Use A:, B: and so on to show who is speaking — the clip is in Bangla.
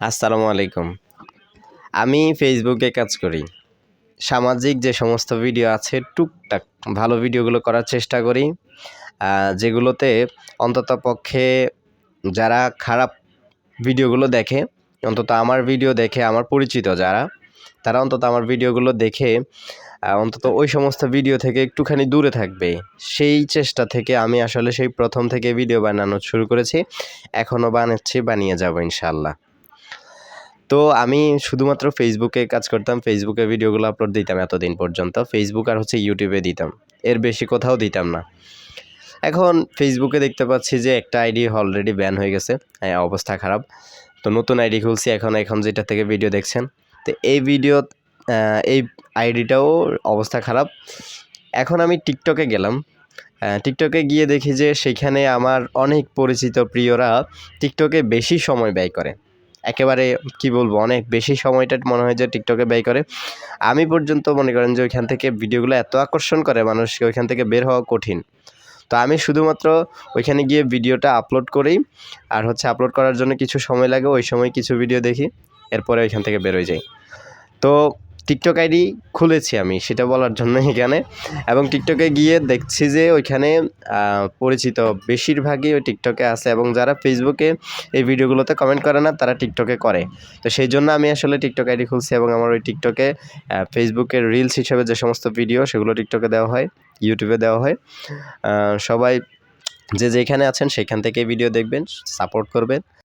A: আসসালামু আলাইকুম। আমি ফেসবুকে কাজ করি। সামাজিক যে সমস্ত ভিডিও আছে, টুকটাক ভালো ভিডিওগুলো করার চেষ্টা করি। যেগুলোতে অন্তত পক্ষে যারা খারাপ ভিডিওগুলো দেখে, অন্তত আমার ভিডিও দেখে, আমার পরিচিত যারা, তারা অন্তত আমার ভিডিওগুলো দেখে অন্তত ওই সমস্ত ভিডিও থেকে একটুখানি দূরে থাকবে। সেই চেষ্টা থেকে আমি আসলে সেই প্রথম থেকে ভিডিও বানানো শুরু করেছি। এখনও বানাচ্ছি, বানিয়ে যাব ইনশাল্লাহ তো আমি শুধুমাত্র ফেসবুকে কাজ করতাম ফেসবুকে ভিডিওগুলো আপলোড দিতাম এতদিন পর্যন্ত। ফেসবুক আর হচ্ছে ইউটিউবে দিতাম। এর বেশি কোথাও দিতাম না। এখন ফেসবুকে দেখতে পাচ্ছি যে একটা আইডি অলরেডি ব্যান হয়ে গেছে। হ্যাঁ, অবস্থা খারাপ। তো নতুন আইডি খুলছি এখন এখন যেটা থেকে ভিডিও দেখছেন। তো এই ভিডিও এই আইডিটাও অবস্থা খারাপ। এখন আমি টিকটকে গেলাম। টিকটকে গিয়ে দেখি যে সেখানে আমার অনেক পরিচিত প্রিয়রা টিকটকে বেশি সময় ব্যয় করে। একেবারে, কি বলব, অনেক বেশি সময়টা মনে হয় যে টিকটকে ব্যয় করে। আমি পর্যন্ত মনে করেন যে ওইখান থেকে ভিডিওগুলো এত আকর্ষণ করে মানুষকে, ওইখান থেকে বের হওয়া কঠিন। তো আমি শুধুমাত্র ওইখানে গিয়ে ভিডিওটা আপলোড করি, আর হচ্ছে আপলোড করার জন্য কিছু সময় লাগে, ওই সময় কিছু ভিডিও দেখি, এরপরে ওইখান থেকে বেরোয় যাই। তো টিকটক আইডি খুলেছি আমি, সেটা বলার জন্য এখানে। এবং টিকটকে গিয়ে দেখছি যে ওইখানে পরিচিত বেশিরভাগই ওই টিকটকে আছে এবং যারা ফেসবুকে এই ভিডিওগুলোতে কমেন্ট করে না, তারা টিকটকে করে। তো সেই জন্য আমি আসলে টিকটক আইডি খুলছি এবং আমার ওই টিকটকে ফেসবুকের রিলস হিসেবে যে সমস্ত ভিডিও সেগুলো টিকটকে দেওয়া হয় ইউটিউবে দেওয়া হয়। সবাই যে যেখানে আছেন, সেখান থেকে ভিডিও দেখবেন সাপোর্ট করবেন।